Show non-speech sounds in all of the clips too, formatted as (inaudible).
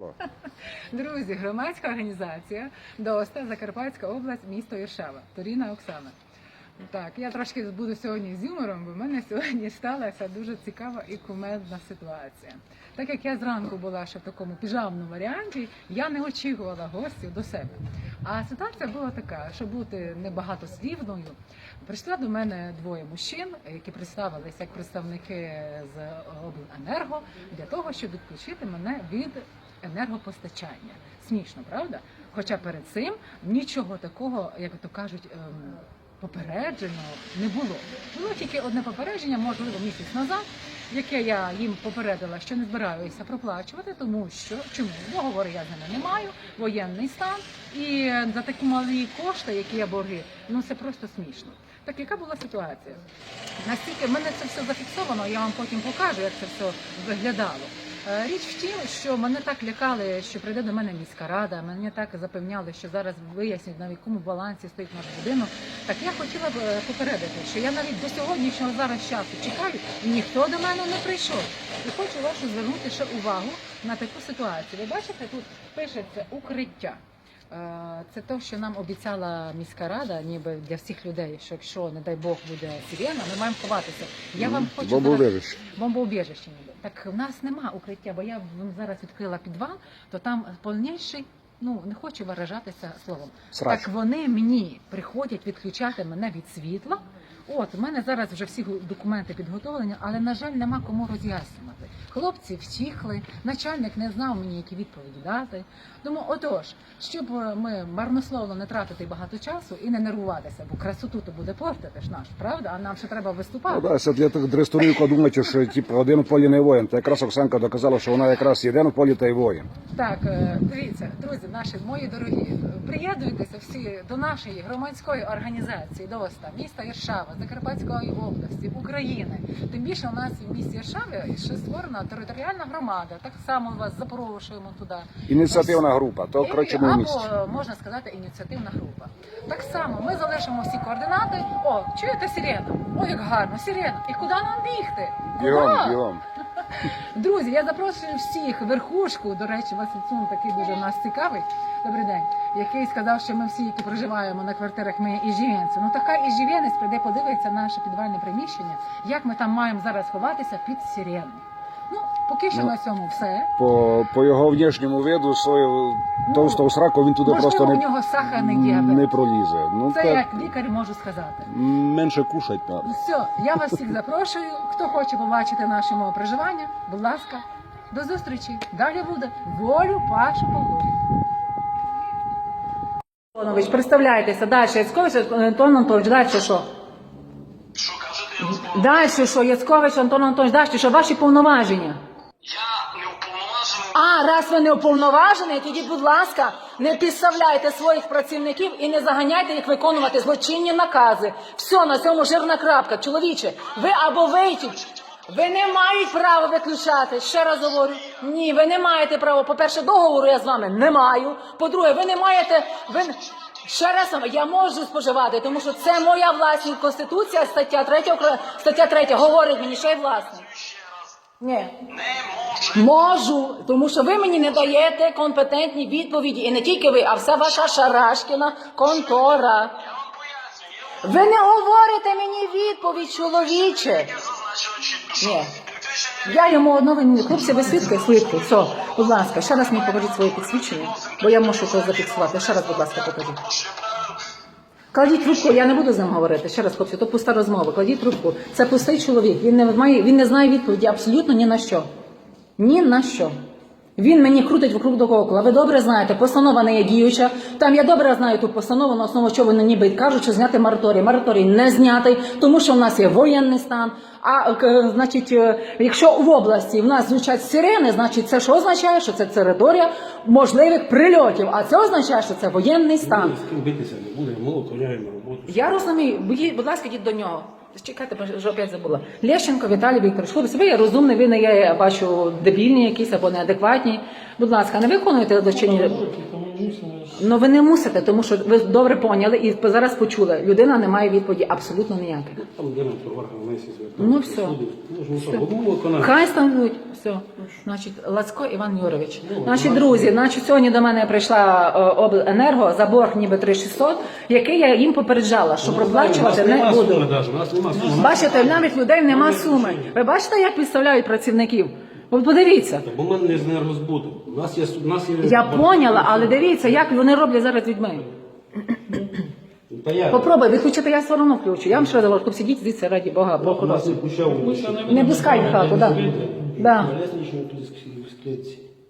(laughs) Друзі, громадська організація ДОСТА Закарпатська область, місто Іршава, Торіна Оксана. Так, я трошки буду сьогодні з юмором, бо в мене сьогодні сталася дуже цікава і кумедна ситуація. Так як я зранку була ще в такому піжамному варіанті, я не очікувала гостів до себе. А ситуація була така, щоб бути небагатослівною, прийшла до мене двоє мужчин, які представилися як представники з обленерго для того, щоб відключити мене від енергопостачання. Смішно, правда? Хоча перед цим нічого такого, як то кажуть, ем, попередженого не було. Було тільки одне попередження, можливо, місяць назад, яке я їм попередила, що не збираюся проплачувати, тому що чому договору я з ними не маю, воєнний стан, і за такі малі кошти, які я борги, ну це просто смішно. Так яка була ситуація? Настільки в мене це все зафіксовано, я вам потім покажу, як це все виглядало. Е, Річ в тім, що мене так лякали, що прийде до мене міська рада. Мене так запевняли, що зараз вияснять на якому балансі стоїть наш будинок. Так я хотіла б е, попередити, що я навіть до сьогоднішнього зараз часу чекаю, і ніхто до мене не прийшов. І хочу вашу звернути ще увагу на таку ситуацію. Ви бачите, тут пишеться укриття. Е, Це те, що нам обіцяла міська рада, ніби для всіх людей, що якщо, не дай Бог, буде сирена, ми маємо ховатися. Я вам хочу Бомбоубежище. бомбоубіжище ніби. Так в нас нема укриття, бо я зараз відкрила підвал, то там повніший, ну не хочу виражатися словом. Срач. Так вони мені приходять відключати мене від світла. От у мене зараз вже всі документи підготовлені, але на жаль, нема кому роз'яснювати. Хлопці втіхли, начальник не знав мені, які відповіді дати. Тому, отож, щоб е, ми марнословно не тратити багато часу і не нервуватися, бо красоту то буде портити ж наш, правда? А нам ще треба виступати. Ну, да, для тих дресторів думають, що типу, один в полі не воїн. Та якраз Оксанка доказала, що вона якраз єдин в полі та й воїн. Так, е, дивіться, друзі, наші мої дорогі, приєднуйтеся всі до нашої громадської організації ДОСТА, міста Іршава, Закарпатської області, України. Тим більше у нас в місті Іршаві ще створена територіальна громада. Так само вас запрошуємо туди. Ініціативна група, то І- коротше ми в місті. або можна сказати ініціативна група. Так само ми залишимо всі координати. О, чуєте сирена? О, як гарно, сирена. І куди нам бігти? Куди? Бігом, бігом. (laughs) Друзі, я запрошую всіх верхушку. До речі, Васильцун такий дуже нас цікавий. Добрий день, який сказав, що ми всі, які проживаємо на квартирах, ми іжівенці. Ну така іжівенець прийде подивитися наше підвальне приміщення, як ми там маємо зараз ховатися під сирену. Ну, поки що Ну, на цьому все. По, по його внішньому виду, свою товстого сраку він туди Можливо, просто у не, нього сахарний діабет. не пролізе. Ну, Це так, як лікар можу сказати. менше кушать треба. Все, я вас всіх запрошую. Хто хоче побачити наше мове проживання, будь ласка, до зустрічі. Далі буде волю Пашу Павлові. Антонович, представляйтеся. Далі Яцькович Антон Антонович, далі що? Що кажете, я вас? Далі що? Яцькович Антон Антонович, далі що? Ваші повноваження. Уповноважений. Раз ви не уповноважені, тоді, будь ласка, не підставляйте своїх працівників і не заганяйте їх виконувати злочинні накази. Все, на цьому жирна крапка. Чоловіче, ви або вийдіть. Ви не маєте права виключати. Ще раз говорю. Ні, ви не маєте права. По-перше, договору я з вами не маю. По-друге, ви не маєте. Ви... Ще раз я можу споживати, тому що це моя власність. Конституція, стаття 3, Укра- стаття 3 говорить мені, що я власник. Ні. Не. Можу, тому що ви мені не даєте компетентні відповіді. І не тільки ви, а вся ваша шарашкіна контора. Я вам пояснюю. Я вам Ви не говорите мені відповідь, чоловіче. я зазначив чітко, що Ні. Я йому одно хлопці, ви свідки, свідки. Все, будь ласка, ще раз мені покажіть своє підсвідчення, бо я мушу це зафіксувати. Ще раз, будь ласка, покажіть. порушує. Кладіть трубку, я не буду з ним говорити. Ще раз, хлопці, то пуста розмова. Кладіть трубку. Це пустий чоловік. Він не має, він не знає відповіді абсолютно ні на що. Ні на що. Він мені крутить вокруг доколу. Ви добре знаєте, постанова не є діюча. Там я добре знаю ту постанову, на основі чого вони ніби кажуть, що зняти мораторій. Мораторій не знятий, тому що в нас є воєнний стан. А к- значить, е, якщо в області в нас звучать сирени, значить це що означає? Що це територія можливих прильотів. А це означає, що це воєнний стан. Битися не буде, ми виконуємо роботу. Я розумію, будь ласка, йдіть до нього. Чекайте, вже опять забула. Лещенко Віталій Вікторович, хлопці, ви є розумний, ви не є, я бачу, дебільні якісь або неадекватні. Будь ласка, не виконуєте злочинні. Ну ви не мусите, тому що ви добре поняли і зараз почули. Людина не має відповіді абсолютно ніякої. Там директор Варха Месі. Ну, все. Ну. Хай стануть. Все. Значить, Лацько Іван Юрович. Значить, друзі, значить, сьогодні до мене прийшла е, обленерго за борг ніби 3600, який я їм попереджала, що проплачувати не буду. Бачите, навіть людей нема суми. Ви бачите, як підставляють працівників? От подивіться. Бо мене не з енергозбуду. У нас є у нас є. Я поняла, але дивіться, як вони роблять зараз людьми. Та я. Попробуй, відключити, я все одно включу. Я вам ще раз кажу, сидіть звідси раді Бога, Бог У нас кущаву. Не пускай в хату, да. Да.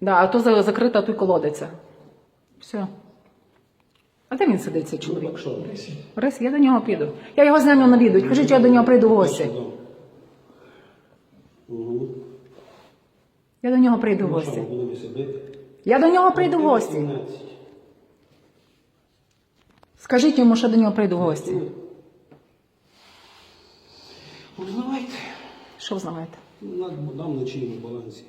Да, а то за- закрита, а то й колодиця. Все. А де він сидить, цей чоловік? Так що? Рис, я до нього піду. Я його з ним навідую. Кажіть, що я до нього прийду в гості. Угу. Я до нього прийду в гості. Я до нього прийду в гості. Скажіть йому, що до нього прийду в гості. Узнавайте. Що? Ну, Дам на чиєму балансі.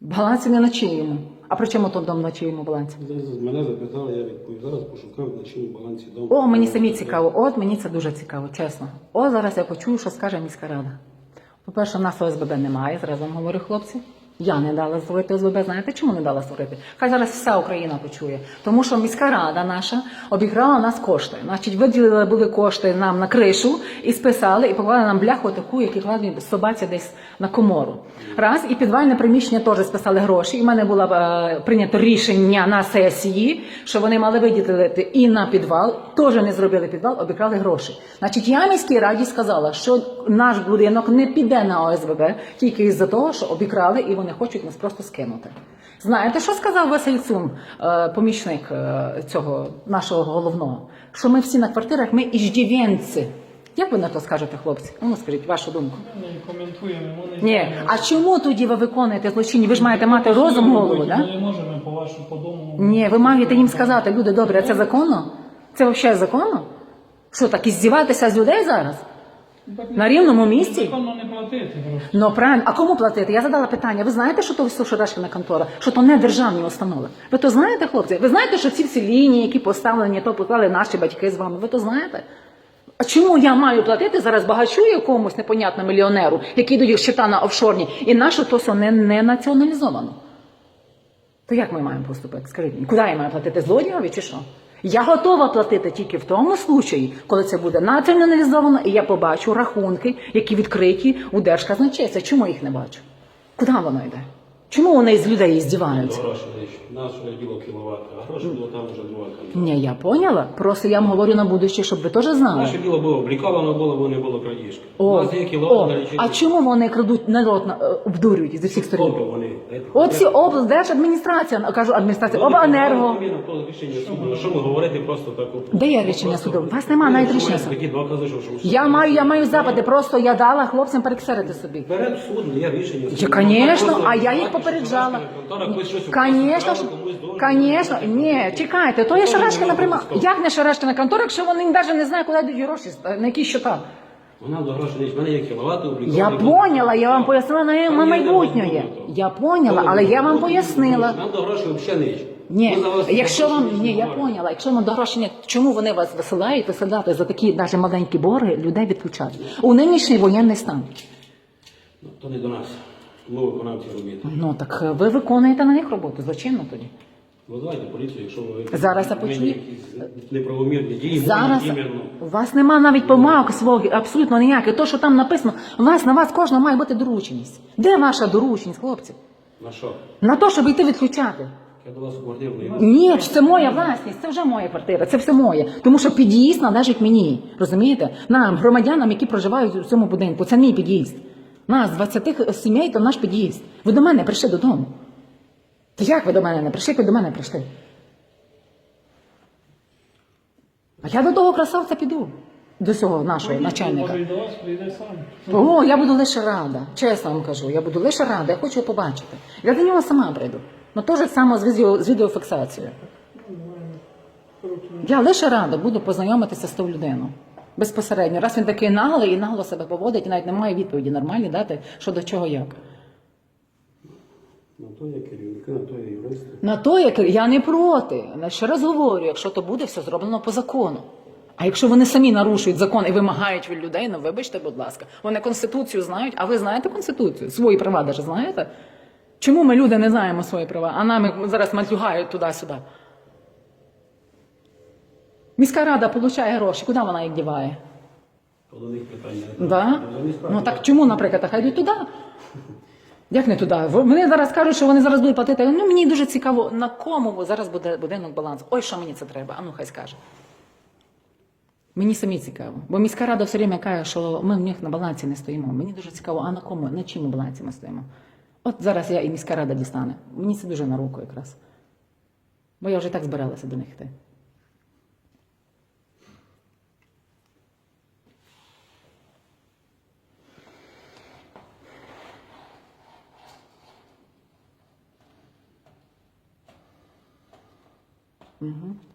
Балансі не на чиєму. А при чому тут дом на чиєму балансі? Мене запитали, я відповів. Зараз пошукав на чиєму балансі дом. О, мені самі цікаво. От мені це дуже цікаво, чесно. О, зараз я почую, що скаже міська рада. По-перше, в нас ОСББ немає, зразу вам говорю, хлопці. Я не дала створити ОСББ. Знаєте, чому не дала створити? Хай зараз вся Україна почує. Тому що міська рада наша обіграла нас кошти. Значить, виділили були кошти нам на кришу і списали, і поклали нам бляху таку, яку кладуть собаці десь на комору. Раз, і підвальне приміщення теж списали гроші. І в мене було е, прийнято рішення на сесії, що вони мали виділити і на підвал, теж не зробили підвал, обікрали гроші. Значить, я міській раді сказала, що наш будинок не піде на ОСББ тільки із-за того, що обікрали і вони хочуть нас просто скинути. Знаєте, що сказав Василь Цум, е, помічник е, цього нашого головного? Що ми всі на квартирах, ми іждівенці. Як ви на то скажете, хлопці? Ну, скажіть вашу думку. Ми коментуємо, ми не Ні, а чому тоді ви виконуєте злочинні? Ви ж маєте мати розум голову, Ми не можемо по вашому подому. Ні, ви маєте їм сказати, люди добрі, а це законно? Це взагалі законно? Що так, і здіватися з людей зараз? На рівному місці? Законно не платити гроші. Ну правильно, а кому платити? Я задала питання. Ви знаєте, що то все контора, що то не державні установи? Ви то знаєте, хлопці? Ви знаєте, що ці всі лінії, які поставлені, то поклали наші батьки з вами? Ви то знаєте? А чому я маю платити зараз багачу якомусь непонятному мільйонеру, який йдуть щита на офшорні, і наше то все не, не націоналізовано? То як ми маємо поступити? Скажіть мені, куди я маю платити злодієві чи що? Я готова платити тільки в тому случаї, коли це буде націоналізовано, і я побачу рахунки, які відкриті у Держказначейця. Чому я їх не бачу? Куди воно йде? Чому вони з людей здіваються? Гроші діло кіловат, а гроші було там вже друга. Ні, я поняла. Просто я вам говорю на будуще, щоб ви теж знали. Наше діло було обліковано, було, бо не було крадіжки. У нас є о, кіловат на лічильник. а чому вони крадуть народ на- е, обдурюють зі всіх сторін? Скільки вони? Оці облдержадміністрація, кажу адміністрація, обленерго. Ну, рішення суду. На що ми говорити просто так? от? Де є рішення суду? У вас немає навіть Ну, рішення маєте суду. Такі докази, що... що- Я маю, я маю запити, просто я дала хлопцям перексерити собі. Вперед в суд, є рішення суду. Я, Просто а я їх попереджала. Конечно, ж- конечно, ні, чекайте, то є Шарашкина пряма. Як не Шарашкина контора, якщо вони навіть не знають, куди йдуть гроші, на які щота? Вона до грошей не мене є кіловати обліковані. Я поняла, я вам пояснила на на майбутнє. Я поняла, але я вам пояснила. Нам до грошей взагалі не Ні, Ми за вас якщо вам ні, я говоримо. поняла. Якщо вам до грошей, чому вони вас висилають, висилати за такі навіть маленькі борги, людей відключати у нинішній воєнний стан. Ну, То не до нас. Ми виконавці робіти. Ну так е, ви виконуєте на них роботу, злочинно тоді. Визивайте поліцію, якщо ви Зараз я винні якісь неправомірні дії. Зараз іменно. у вас нема навіть помилок свого абсолютно ніяких. То, що там написано, у вас на вас кожного має бути дорученість. Де ваша дорученість, хлопці? На що? На те, щоб йти відключати. Я до вас у квартиру не йду. Ні, це моя власність, це вже моя квартира, це все моє. Тому що під'їзд належить мені. Розумієте? Нам, громадянам, які проживають у цьому будинку, це мій під'їзд. Нас 20 сімей, то наш під'їзд. Ви до мене прийшли додому. Та як ви до мене не прийшли, як ви до мене прийшли? А я до того красавця піду. До цього нашого начальника. Може і до вас прийде сам. О, я буду лише рада. Чесно вам кажу, я буду лише рада, я хочу його побачити. Я до нього сама прийду. Ну теж саме з, відео, з відеофіксацією. Я лише рада буду познайомитися з тою людиною. Безпосередньо. Раз він такий наглий і нагло себе поводить, і навіть не має відповіді нормальні дати, що до чого як. На то є керівники, на то є юристи. На то, як я не проти. Я ще раз говорю, якщо то буде все зроблено по закону. А якщо вони самі нарушують закон і вимагають від людей, ну вибачте, будь ласка, вони конституцію знають. А ви знаєте конституцію? Свої права даже знаєте? Чому ми люди не знаємо свої права, а нами зараз матюгають туди-сюди? Міська рада отримує гроші, куди вона їх діває? Питання. Да? Ну так чому, наприклад, хай йдуть туди? Як не туди? Вони зараз кажуть, що вони зараз будуть платити. Ну мені дуже цікаво, на кому зараз буде будинок баланс. Ой, що мені це треба? А ну хай скаже. Мені самі цікаво. Бо міська рада все время каже, що ми в них на балансі не стоїмо. Мені дуже цікаво, а на кому, на чому балансі ми стоїмо? От зараз я і міська рада дістане. Мені це дуже на руку якраз. Бо я вже так збиралася до них йти. Mm-hmm.